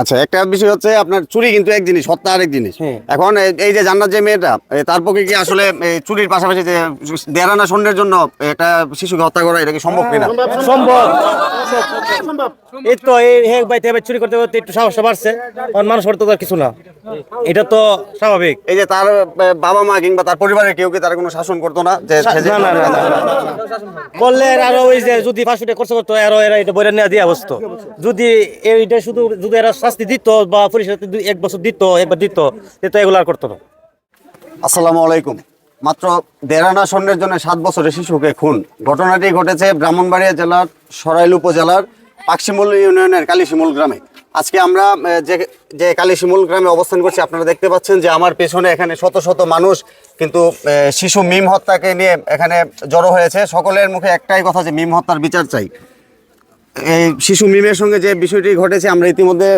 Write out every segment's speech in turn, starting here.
আচ্ছা একটা বিষয় হচ্ছে আপনার চুরি কিন্তু এক জিনিস হত্যা আরেক জিনিস হ্যাঁ। এখন এই- যে জান্নাত যে মেয়েটা তার পক্ষে কি আসলে চুরির পাশাপাশি যে দেড়ানা স্বর্ণের জন্য একটা শিশুকে হত্যা করা এটা কি সম্ভব কিনা সম্ভব এই তো এই হে চুরি করতে করতে একটু সাহস বাড়ছে কারণ মানুষ করতে তো কিছু না এটা তো স্বাভাবিক এই যে তার বাবা মা কিংবা তার পরিবারের কেউ কি তার কোনো শাসন করতো না যে বললে আরও ওই যে যদি খরচ করতো আরও এরা এটা বইরা নেওয়া দিয়ে বসতো যদি এইটা শুধু যদি এরা শাস্তি দিত বা পুলিশ এক বছর দিত, একবার দিত তো এগুলো আর করতো না। আসসালামু আলাইকুম। মাত্র দেড়ানা স্বর্ণের জন্য সাত বছরের শিশুকে খুন। ঘটনাটি ঘটেছে ব্রাহ্মণবাড়িয়া জেলার সরাইল উপজেলার পাকশিমুল ইউনিয়নের কালীশিমুল গ্রামে। আজকে আমরা যে যে কালীশিমুল গ্রামে অবস্থান করছি, আপনারা দেখতে পাচ্ছেন যে আমার পেছনে এখানে শত শত মানুষ, কিন্তু শিশু মিম হত্যাকে নিয়ে এখানে জড়ো হয়েছে। সকলের মুখে একটাই কথা যে মিম হত্যার বিচার চাই। শিশু মিমের সঙ্গে যে বিষয়টি ঘটেছে, আমরা ইতিমধ্যে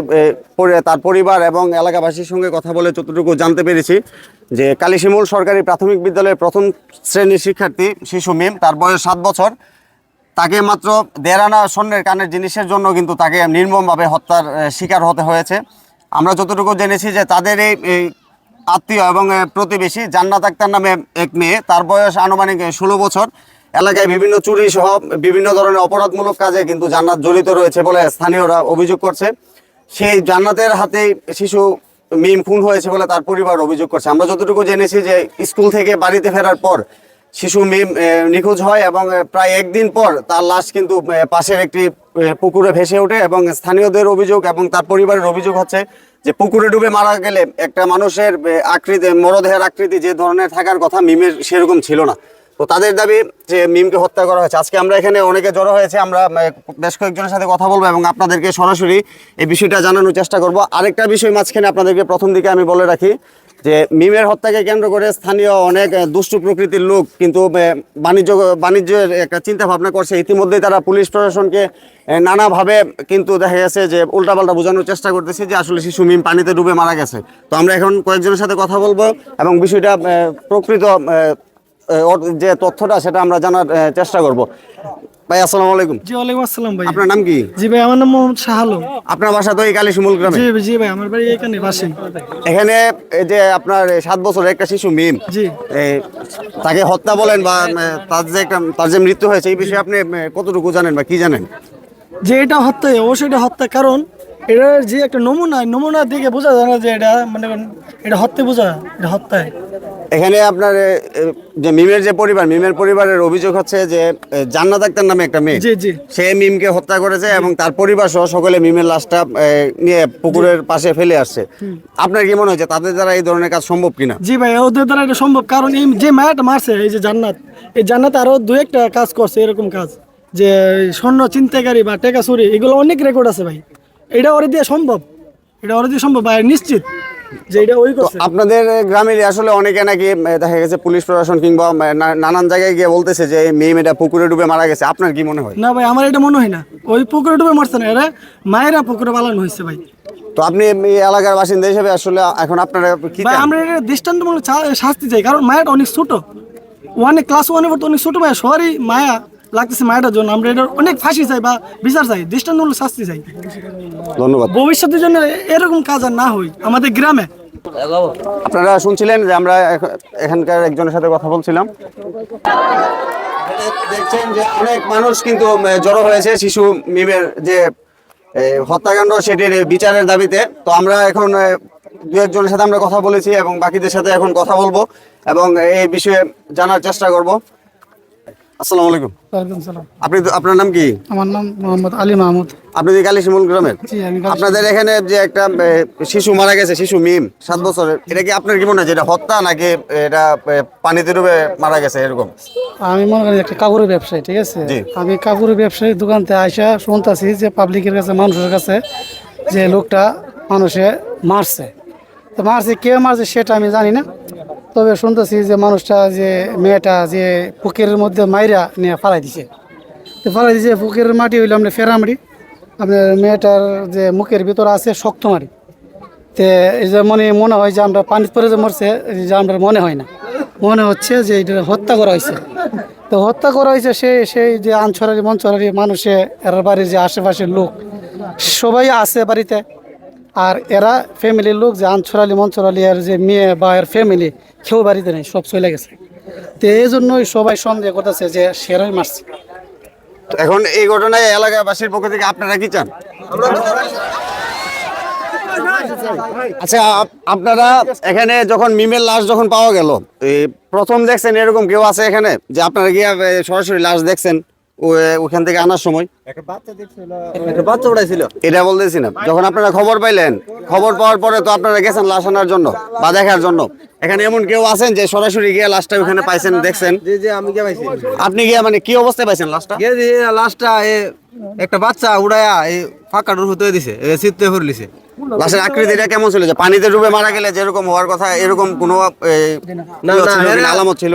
তার পরিবার এবং এলাকাবাসীর সঙ্গে কথা বলে যতটুকু জানতে পেরেছি, যে কালীশিমুল সরকারি প্রাথমিক বিদ্যালয়ের প্রথম শ্রেণির শিক্ষার্থী শিশু মিম, তার বয়স সাত বছর। তাকে মাত্র দেড় আনা স্বর্ণের কানের জিনিসের জন্য কিন্তু তাকে নির্মমভাবে হত্যার শিকার হতে হয়েছে। আমরা যতটুকু জেনেছি যে তাদের এই আত্মীয় এবং প্রতিবেশী জান্নাত আক্তার নামে এক মেয়ে, তার বয়স আনুমানিক ষোলো বছর। এলাকায় বিভিন্ন চুরি সহ বিভিন্ন ধরনের অপরাধমূলক কাজে কিন্তু জান্নাত জড়িত রয়েছে বলে স্থানীয়রা অভিযোগ করছে। সেই জান্নাতের হাতেই শিশু মিম খুন হয়েছে বলে তার পরিবার অভিযোগ করছে। আমরা যতটুকু জেনেছি যে স্কুল থেকে বাড়িতে ফেরার পর শিশু মিম নিখোঁজ হয় এবং প্রায় একদিন পর তার লাশ কিন্তু পাশের একটি পুকুরে ভেসে ওঠে এবং স্থানীয়দের অভিযোগ এবং তার পরিবারের অভিযোগ হচ্ছে যে পুকুরে ডুবে মারা গেলে একটা মানুষের আকৃতি, মরদেহের আকৃতি যে ধরনের থাকার কথা মিমের সেরকম ছিল না। তো তাদের দাবি যে মিমকে হত্যা করা হয়েছে। আজকে আমরা এখানে অনেকে জড়ো হয়েছে, আমরা বেশ কয়েকজনের সাথে কথা বলব এবং আপনাদেরকে সরাসরি এই বিষয়টা জানানোর চেষ্টা করব। আরেকটা বিষয় মাঝখানে আপনাদেরকে প্রথম দিকে আমি বলে রাখি যে মিমের হত্যাকে কেন্দ্র করে স্থানীয় অনেক দুষ্টু প্রকৃতির লোক কিন্তু বাণিজ্য, বাণিজ্যের একটা চিন্তা ভাবনা করছে। ইতিমধ্যেই তারা পুলিশ প্রশাসনকে নানাভাবে কিন্তু দেখা গেছে যে উল্টাপাল্টা বোঝানোর চেষ্টা করতেছে যে আসলে শিশু মিম পানিতে ডুবে মারা গেছে। তো আমরা এখন কয়েকজনের সাথে কথা বলব এবং বিষয়টা প্রকৃত যে তথ্যটা সেটা আমরা জানার চেষ্টা করব। ভাই আসসালামু আলাইকুম। জি ওয়ালাইকুম আসসালাম ভাই। আপনার নাম কি? জি ভাই আমার নাম মোহাম্মদ শাহ আলম। আপনার বাসা তো এই কালীশিমুল গ্রামে? জি জি ভাই আমার বাড়ি এখানে এখানে এই যে আপনার এই সাত বছরের একটা শিশু মিম জি। তাকে হত্যা বলেন বা তার যে তার যে মৃত্যু হয়েছে এই বিষয়ে আপনি কতটুকু জানেন বা কি জানেন? যে এটা হত্যা অবশ্যই এটা হত্যা কারণ এটা যে একটা নমুনা নমুনা দেখে বোঝা যায় না যে এটা মানে এটা হত্যা বোঝা এটা হত্যায়। এখানে আপনার যে মিমের যে পরিবার মিমের পরিবারের অভিযোগ হচ্ছে যে জান্নাত আক্তার নামে একটা মেয়ে। সে মিমকে হত্যা করেছে এবং তার পরিবার সহ সকলে মিমের লাশটা নিয়ে পুকুরের পাশে ফেলে আসছে। আপনার কি মনে হচ্ছে তাদের দ্বারা এই ধরনের কাজ সম্ভব কিনা? জি ভাই ওদের দ্বারা এটা সম্ভব। কারণ এই যে মায়াটা মারছে এই যে জান্নাত এই জান্নাত আরও দু একটা কাজ করছে এরকম কাজ। যে স্বর্ণ চিন্তাকারী বা টেকা চুরি এগুলো অনেক রেকর্ড আছে ভাই। এটা ওরে দিয়ে সম্ভব। এটা ওরে দিয়ে সম্ভব ভাই নিশ্চিত। ওই আপনাদের গ্রামের আসলে অনেকে নাকি দেখা গেছে পুলিশ প্রশাসন কিংবা নানান জায়গায় গিয়ে বলতেছে যে মেয়ে মেয়েটা পুকুরে ডুবে মারা গেছে। আপনার কি মনে হয়? না ভাই আমার এটা মনে হয় না। ওই পুকুরে ডুবে মারছে না এরা মায়েরা পুকুরে পালানো হয়েছে ভাই। তো আপনি এই এলাকার বাসিন্দা হিসেবে আসলে এখন আপনারা কি ভাই? আমরা এটা দৃষ্টান্তমূলক শাস্তি চাই কারণ মায়াটা অনেক ছোট। ওয়ানে ক্লাস ওয়ানে পড়তে অনেক ছোট মায়া সবারই মায়া লাগতেছে মায়াটার জন্য। আমরা এটা অনেক ফাঁসি চাই বা বিচার চাই দৃষ্টান্তমূলক শাস্তি চাই। ধন্যবাদ। ভবিষ্যতের জন্য এরকম কাজ আর না হয় আমাদের গ্রামে। আপনারা শুনছিলেন যে আমরা এখ- এখানকার একজনের সাথে কথা বলছিলাম। দেখছেন যে অনেক মানুষ কিন্তু জড়ো হয়েছে শিশু মিমের যে হত্যাকাণ্ড সেটির বিচারের দাবিতে। তো আমরা এখন দু একজনের সাথে আমরা কথা বলেছি এবং বাকিদের সাথে এখন কথা বলব এবং এই বিষয়ে জানার চেষ্টা করব। আসসালামু আলাইকুম। ওয়ালাইকুম সালাম। আপনি আপনার নাম কি? আমার নাম মোহাম্মদ আলী মাহমুদ। আপনি যে কালীশিমুল গ্রামের? আপনাদের এখানে যে একটা শিশু মারা গেছে শিশু মিম সাত বছরের এটা কি আপনার কি মনে হয় যে এটা হত্যা নাকি এটা পানিতে ডুবে মারা গেছে এরকম? আমি মনে করি একটা কাপড়ের ব্যবসায়ী ঠিক আছে। আমি কাপড়ের ব্যবসায়ী দোকান থেকে আইসা শুনতেছি যে পাবলিকের কাছে মানুষের কাছে যে লোকটা মানুষে মারছে। তো মারছে কে মারছে সেটা আমি জানি না। তবে শুনতেছি যে মানুষটা যে মেয়েটা যে পুকুরের মধ্যে মাইরা নিয়ে ফালাই দিছে। ফালাই দিছে পুকুরের মাটি হইল আমরা ফেরামাটি। আপনার মেয়েটার যে মুখের ভিতরে আছে শক্ত মাটি। তে এই যে মনে মনে হয় যে আমরা পানি পরে যে মরছে যে আমরা মনে হয় না। মনে হচ্ছে যে এটা হত্যা করা হয়েছে। তো হত্যা করা হয়েছে সে, সেই যে আনছড়ারি মনছড়ারি মানুষে, এর বাড়ির যে আশেপাশের লোক, সবাই আছে বাড়িতে। আর এরা ফ্যামিলির লোক যে আনছড়ালি মঞ্চরালি আর যে মেয়ে বা এর ফ্যামিলি কেউ বাড়িতে নেই, সব চলে গেছে। তো এই জন্যই সবাই সন্দেহ করতেছে যে সেরাই মারছে। এখন এই ঘটনায় এলাকাবাসীর পক্ষ থেকে আপনারা কি চান? আচ্ছা আপ- আপনারা এখানে যখন মিমের লাশ যখন পাওয়া গেল প্রথম দেখছেন এরকম কেউ আছে এখানে? যে আপনারা গিয়ে সরাসরি লাশ দেখছেন। ওখান থেকে আনার সময়। বাচ্চা উড়াইছিল। এটা বলতেছি না। যখন আপনারা খবর পাইলেন খবর পাওয়ার পরে তো আপনারা গেছেন লাশ আনার জন্য বা দেখার জন্য। এখানে এমন কেউ আছেন যে সরাসরি গিয়ে লাশটা ওখানে পাইছেন দেখছেন? জি জি আমি কে পাইছি। আপনি গিয়ে মানে কি অবস্থায় পাইছেন লাশটা? লাশটা একটা বাচ্চা উড়াইয়া এই ফাঁকা ডোর হতে দিছে শীতে ফুরলিছে লাশের আকৃতিটা কেমন ছিল যে পানিতে ডুবে মারা গেলে যেরকম হওয়ার কথা এরকম কোনো আলামত ছিল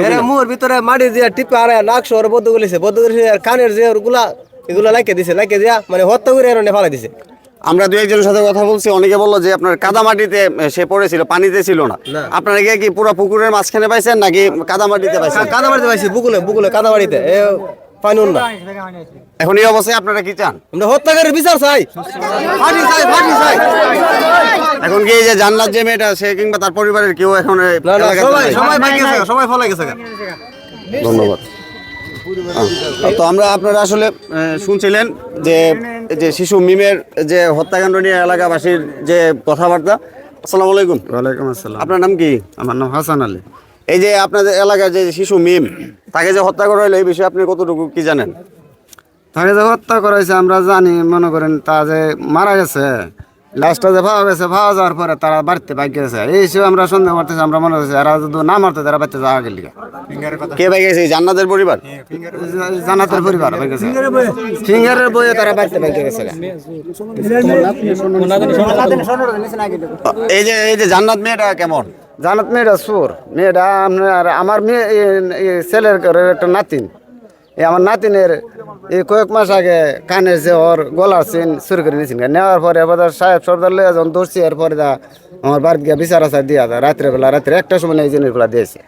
ভিতরে মাটি দিয়ে টিপে আর নাক শহর বদ্ধ গলিছে বদ্ধ গলিছে আর কানের যে এগুলা লাইকে দিছে লাইকে দিয়া মানে হত্যা করে এর ফালাই দিছে। আমরা দু একজনের সাথে কথা বলছি অনেকে বলল যে আপনার কাদামাটিতে এ, সে পড়েছিল পানিতে ছিল না। আপনারা গিয়ে কি পুরো পুকুরের মাঝখানে পাইছেন নাকি কাদামাটিতে পাইছেন কাদা বাড়িতে পাইছি বুকুলে বুকুলে কাদা এ পানি না? এখন এই অবস্থায় আপনারা কি চান? আমরা হত্যাকারীর বিচার চাই। ফাঁসি চাই ফাঁসি চাই। এখন কি এই যে জান্নাত যে মেয়েটা সে কিংবা তার পরিবারের কেউ এখন সবাই নাই? সবাই ভাই গেছে সবাই ফলাই গেছে। ধন্যবাদ। তো আমরা আপনারা আসলে শুনছিলেন যে যে শিশু মিমের যে হত্যাকাণ্ড নিয়ে এলাকাবাসীর যে কথাবার্তা। আসসালামু আলাইকুম। ওয়ালাইকুম আসসালাম। আপনার নাম কি? আমার নাম হাসান আলী। এই যে আপনাদের এলাকায় যে শিশু মিম তাকে যে হত্যা করা হলো এই বিষয়ে আপনি কতটুকু কি জানেন? তাকে যে হত্যা করাইছে আমরা জানি মনে করেন তা যে মারা গেছে লাশটা যে পাওয়া গেছে পাওয়া যাওয়ার পরে তারা বাড়িতে বাইক গেছে। এই হিসেবে আমরা সন্দেহ করতেছি আমরা মনে করছি এরা যদি না মারতে তারা বাড়িতে যাওয়া গেলি কে ভাই গেছে? জান্নাতের পরিবার? জানাতের পরিবার বাইক গেছে। ফিঙ্গারের বইয়ে। তারা বাড়িতে বাইক গেছে। এই যে এই যে জান্নাত মেয়েটা কেমন? জানাত মেয়েটা সুর। মেয়েটা আপনার আমার মেয়ে ছেলের একটা নাতিন। এই আমার নাতিনের এই কয়েক মাস আগে কানের যে ওর গলার চেন চুরি করে নিয়েছেন নেওয়ার পরে এবার সাহেব সর্দার লয়ে যখন ধরছি এরপরে দা আমার বাড়িতে গিয়ে বিচার আচার দিয়া দেয় রাত্রে বেলা রাত্রে একটা সময় এই জিনিসগুলো দিয়েছে।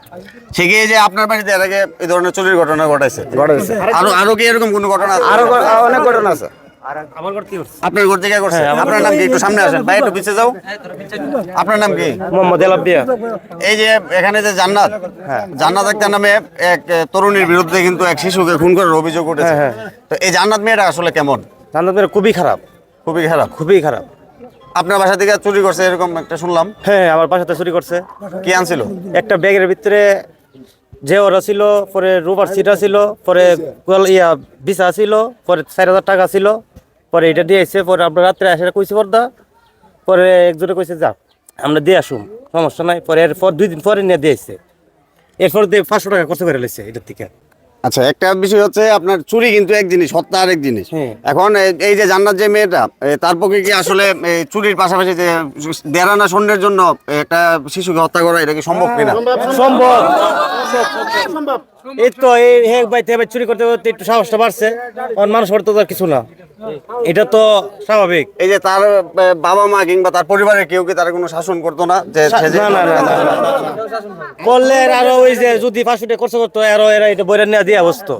এই যে আপনার বাড়িতে এর আগে এই ধরনের চুরির ঘটনা ঘটাইছে? ঘটাইছে। আরও আরও কি এরকম কোনো ঘটনা আরও অনেক ঘটনা আছে। আমার ঘর কি আপনার ঘর থেকে করছে? আপনার নাম কি? একটু সামনে আসেন ভাই একটু পিছিয়ে যাও। আপনার নাম কি? মোহাম্মদ এলাবিয়া এই যে এখানে যে জান্নাত জান্নাত আক্তার নামে এক তরুণীর বিরুদ্ধে কিন্তু এক শিশুকে খুন করার অভিযোগ উঠেছে। তো এই জান্নাত মেয়েটা আসলে কেমন? জান্নাত খুবই খারাপ। খুবই খারাপ? খুবই খারাপ। আপনার বাসা থেকে চুরি করছে এরকম একটা শুনলাম। হ্যাঁ আমার বাসাতে চুরি করছে। কি আনছিল? একটা ব্যাগের ভিতরে যে ওরা ছিল পরে রুবার সিটা ছিল পরে ইয়া বিছা ছিল পরে চার হাজার টাকা ছিল। পরে এটা দিয়ে এসে পরে আমরা রাত্রে আসে কইছে পর্দা, পরে একজনে কইছে, যা, আমরা দিয়ে আসুম, সমস্যা নাই। পরে এরপর দুই দিন পরে নিয়ে দিয়ে এসছে এরপর দিয়ে পাঁচশো টাকা করতে পেরে লেছে এটার থেকে। আচ্ছা একটা বিষয় হচ্ছে আপনার চুরি কিন্তু এক জিনিস হত্যা আরেক জিনিস হ্যাঁ। এখন এই যে জান্নাত যে মেয়েটা তার পক্ষে কি আসলে চুরির পাশাপাশি যে দেড়ানা স্বর্ণের জন্য একটা শিশুকে হত্যা করা এটা কি সম্ভব কিনা সম্ভব এই তো এই হেক চুরি করতে করতে একটু সাহসটা বাড়ছে মানুষ তো কিছু না এটা তো স্বাভাবিক এই যে তার বাবা মা কিংবা তার পরিবারের কেউ কি তার কোনো শাসন করতো না যে। করলে আরও ওই যে যদি টাকা খরচ করতো আরও এরা এটা বইরা নিয়ে দিয়ে বসতো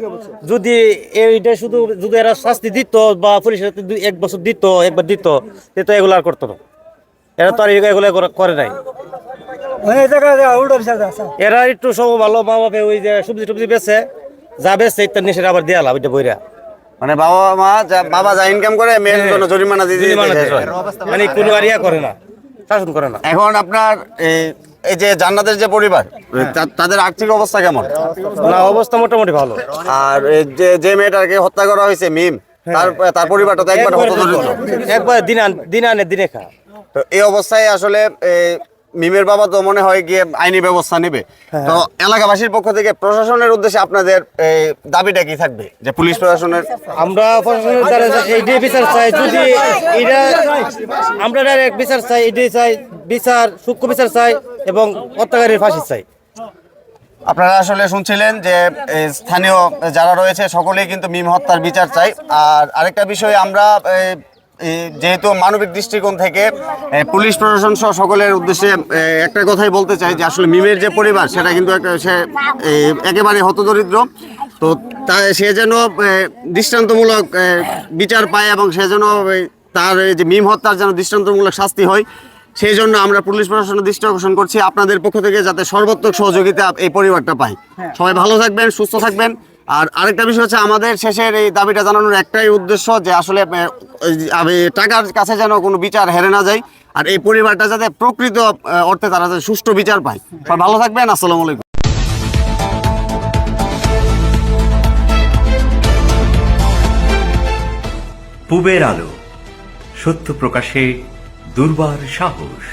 যদি এইটা শুধু যদি এরা শাস্তি দিত বা পুলিশের হাতে দুই- এক বছর দিত একবার দিত সে তো এগুলো আর করতো না। এরা তো আর এগুলো করে নাই। এরা একটু সব ভালো মা বাপে ওই যে সবজি টবজি বেছে যা বেছে ইত্যাদি নিষেধ আবার দিয়ে আলাম এটা বইরা। মানে বাবা মা যা- বাবা যা ইনকাম করে মেয়ের জন্য জরিমানা দিয়ে। হয়। মানে কোনো আর ইয়া করে না শাসন করে না। এখন আপনার এই- যে জান্নাতের যে পরিবার তাদের আর্থিক অবস্থা কেমন? না অবস্থা মোটামুটি ভালো। আর যে যে মেয়েটাকে হত্যা করা হয়েছে মিম তার তার পরিবারটা তো একবার একবার দিন দিন আনে দিনে খা তো এই অবস্থায় আসলে মিমের বাবা তো মনে হয় গিয়ে আইনি ব্যবস্থা নেবে। তো এলাকাবাসীর পক্ষ থেকে প্রশাসনের উদ্দেশ্যে আপনাদের এই, দাবিটা কি থাকবে? যে পুলিশ প্রশাসনের আমরা প্রশাসনের দ্বারা এইটাই বিচার চাই যদি এটা আমরা ডাইরেক্ট বিচার চাই এটাই চাই বিচার সূক্ষ্ম বিচার চাই এবং হত্যাকারীর ফাঁসি চাই। আপনারা আসলে শুনছিলেন যে এই, স্থানীয় যারা রয়েছে সকলেই কিন্তু মিম হত্যার বিচার চাই। আর আরেকটা বিষয় আমরা যেহেতু মানবিক দৃষ্টিকোণ থেকে পুলিশ প্রশাসন সহ সকলের উদ্দেশ্যে একটা কথাই বলতে চাই যে আসলে মিমের যে পরিবার সেটা কিন্তু সে একেবারে হতদরিদ্র। তো তা সে যেন দৃষ্টান্তমূলক বিচার পায় এবং সে যেন তার এই যে মিম হত্যার যেন দৃষ্টান্তমূলক শাস্তি হয় সেই জন্য আমরা পুলিশ প্রশাসনের দৃষ্টি আকর্ষণ করছি। আপনাদের পক্ষ থেকে যাতে সর্বোত্তক সহযোগিতা এই পরিবারটা পায়। সবাই ভালো থাকবেন সুস্থ থাকবেন। আর আরেকটা বিষয় হচ্ছে আমাদের শেষের এই দাবিটা জানানোর একটাই উদ্দেশ্য যে আসলে আমি টাকার কাছে যেন কোনো বিচার হেরে না যায় আর এই পরিবারটা যাতে প্রকৃত অর্থে তারা যাতে সুষ্ঠু বিচার পায়। ভালো থাকবেন, আসসালামু আলাইকুম। পূবের আলো, সত্য প্রকাশে দুর্বার সাহস।